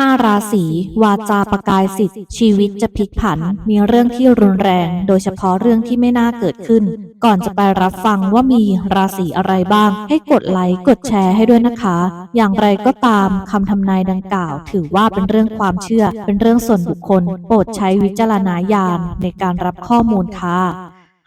ห้าราศีวาจาประกายสิทธิ์ ชีวิตจะพลิกผัน มีเรื่องที่รุนแรง โดยเฉพาะเรื่องที่ไม่น่าเกิดขึ้น ก่อนจะไปรับฟังว่ามีราศีอะไรบ้าง ให้กดไลค์กดแชร์ให้ด้วยนะคะ อย่างไรก็ตามคำทำนายดังกล่าว ถือว่าเป็นเรื่องความเชื่อ เป็นเรื่องส่วนบุคคล โปรดใช้วิจารณญาณในการรับข้อมูลค่ะ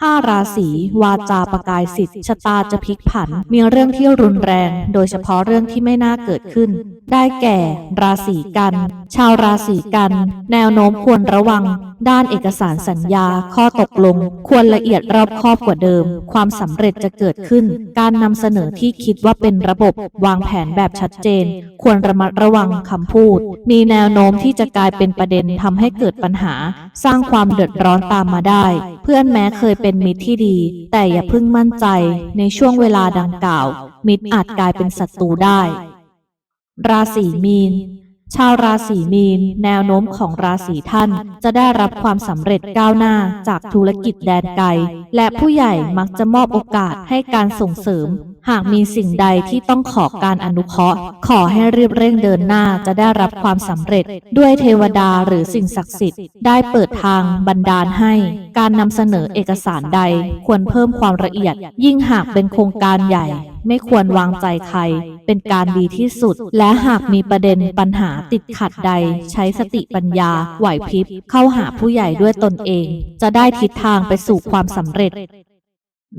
ห้าราศีวาจาประกายสิทธิ์ชะตาจะพลิกผัน มีเรื่องที่รุนแรง โดยเฉพาะเรื่องที่ไม่น่าเกิดขึ้น ได้แก่ ราศีกัน ชาวราศีกัน แนวโน้มควรระวัง ด้านเอกสารสัญญา ข้อตกลง ควรละเอียดรอบคอบกว่าเดิม ความสำเร็จจะเกิดขึ้น การนำเสนอที่คิดว่าเป็นระบบ วางแผนแบบชัดเจน ควรระมัดระวังคำพูด มีแนวโน้มที่จะกลายเป็นประเด็นทำให้เกิดปัญหา สร้างความเดือดร้อนตามมาได้ เพื่อนแม้เคยเป็นมิตรที่ดี แต่อย่าเพิ่งมั่นใจ ในช่วงเวลาดังกล่าว มิตรอาจกลายเป็นศัตรูได้ ราศีมีน ชาวราศีมีน แนวโน้มของราศีท่าน จะได้รับความสำเร็จก้าวหน้าจากธุรกิจแดนไกล และผู้ใหญ่มักจะมอบโอกาสให้การส่งเสริม หากมีสิ่งใดที่ต้องขอการอนุเคราะห์ ขอให้รีบเร่งเดินหน้าจะได้รับความสำเร็จ ด้วยเทวดาหรือสิ่งศักดิ์สิทธิ์ได้เปิดทางบันดาลให้ การนำเสนอเอกสารใดควรเพิ่มความละเอียด ยิ่งหากเป็นโครงการใหญ่ ไม่ควรวางใจใคร เป็นการดีที่สุด และหากมีประเด็นปัญหาติดขัดใด ใช้สติปัญญาไหวพริบ เข้าหาผู้ใหญ่ด้วยตนเอง จะได้ทิศทางไปสู่ความสำเร็จ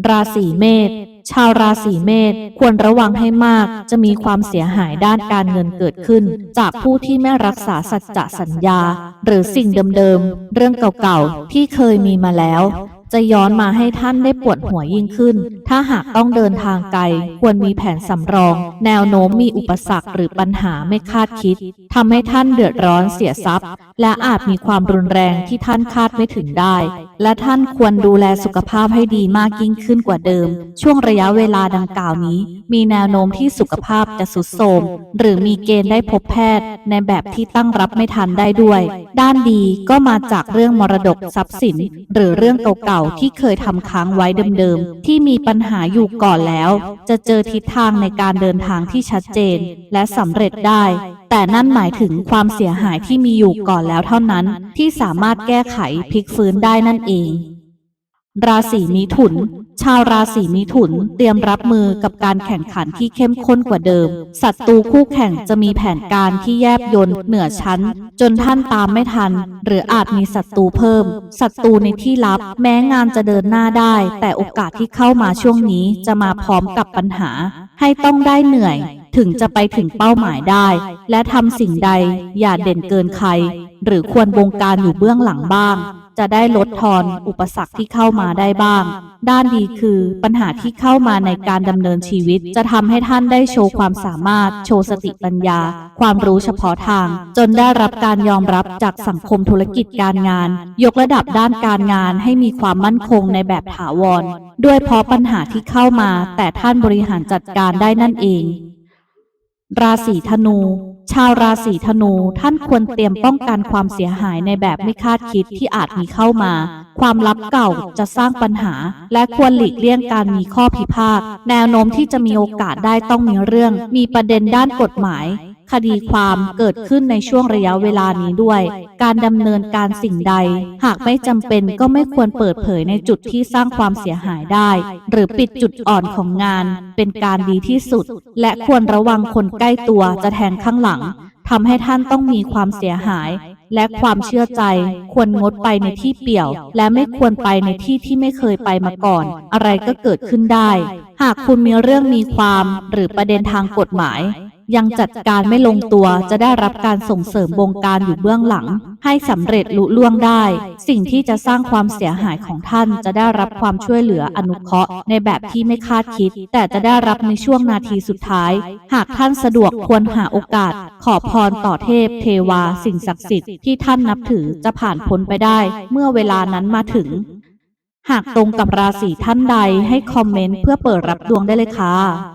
ราศีเมษชาวราศีเมษควรระวังให้มาก จะมีความเสียหายด้านการเงินเกิดขึ้น จากผู้ที่ไม่รักษาสัจจะสัญญา หรือสิ่งเดิมๆเรื่องเก่าๆที่เคยมีมาแล้ว จะย้อนมาให้ท่านได้ปวดหัวยิ่งขึ้น ถ้าหากต้องเดินทางไกล ควรมีแผนสำรอง แนวโน้มมีอุปสรรคหรือปัญหาไม่คาดคิดทำให้ท่านเดือดร้อนเสียทรัพย์ และอาจมีความรุนแรงที่ท่านคาดไม่ถึงได้ และท่านควรดูแลสุขภาพให้ดีมากยิ่งขึ้นกว่าเดิม ช่วงระยะเวลาดังกล่าวนี้ มีแนวโน้มที่สุขภาพจะสุดโทรมหรือมีเกณฑ์ได้พบแพทย์ ในแบบที่ตั้งรับไม่ทันได้ด้วย ด้านดีก็มาจากเรื่องมรดกทรัพย์สิน หรือเรื่องเก่าที่เคยทำค้างไว้เดิมๆ ที่มีปัญหาอยู่ก่อนแล้ว จะเจอทิศทางในการเดินทางที่ชัดเจน และสำเร็จได้ แต่นั่นหมายถึงความเสียหายที่มีอยู่ก่อนแล้วเท่านั้น ที่สามารถแก้ไขพลิกฟื้นได้นั่นเอง ราศีมิถุน ชาวราศีมิถุนเตรียมรับมือกับการแข่งขันที่เข้มข้นกว่าเดิม ศัตรูคู่แข่งจะมีแผนการที่แยบยนเหนือชั้น จนท่านตามไม่ทัน หรืออาจมีศัตรูเพิ่ม ศัตรูในที่ลับ แม้งานจะเดินหน้าได้ แต่โอกาสที่เข้ามาช่วงนี้จะมาพร้อมกับปัญหา ให้ต้องได้เหนื่อย ถึงจะไปถึงเป้าหมายได้ และทำสิ่งใดอย่าเด่นเกินใคร หรือควรบงการอยู่เบื้องหลังบ้าง จะได้ลดทอนอุปสรรคที่เข้ามาได้บ้าง ด้านดีคือปัญหาที่เข้ามาในการดำเนินชีวิต จะทำให้ท่านได้โชว์ความสามารถ โชว์สติปัญญา ความรู้เฉพาะทาง จนได้รับการยอมรับจากสังคมธุรกิจการงาน ยกระดับด้านการงานให้มีความมั่นคงในแบบถาวร ด้วยเพราะปัญหาที่เข้ามา แต่ท่านบริหารจัดการได้นั่นเอง ราศีธนู ชาวราศีธนูท่านควรเตรียมป้องกันความเสียหายในแบบไม่คาดคิดที่อาจมีเข้ามา ความลับเก่าจะสร้างปัญหา และควรหลีกเลี่ยงการมีข้อพิพาทแนวโน้มที่จะมีโอกาสได้ต้องมีเรื่อง มีประเด็นด้านกฎหมาย คดีความเกิดขึ้นในช่วงระยะเวลานี้ด้วย การดำเนินการสิ่งใด หากไม่จำเป็นก็ไม่ควรเปิดเผยในจุดที่สร้างความเสียหายได้ หรือปิดจุดอ่อนของงาน เป็นการดีที่สุด และควรระวังคนใกล้ตัวจะแทงข้างหลังทำให้ท่านต้องมีความเสียหาย และความเชื่อใจ ควรงดไปในที่เปี่ยว และไม่ควรไปในที่ที่ไม่เคยไปมาก่อน อะไรก็เกิดขึ้นได้ หากคุณมีเรื่องมีความหรือประเด็นทางกฎหมาย ยังจัดการไม่ลงตัวจะได้รับการส่งเสริมบงการอยู่เบื้องหลัง ให้สำเร็จลุล่วงได้ สิ่งที่จะสร้างความเสียหายของท่านจะได้รับความช่วยเหลืออนุเคราะห์ในแบบที่ไม่คาดคิด แต่จะได้รับในช่วงนาทีสุดท้าย หากท่านสะดวกควรหาโอกาส ขอพรต่อเทพ เทวา สิ่งศักดิ์สิทธิ์ที่ท่านนับถือจะผ่านพ้นไปได้ เมื่อเวลานั้นมาถึง หากตรงกับราศีท่านใดให้คอมเมนต์เพื่อเปิดรับดวงได้เลยค่ะ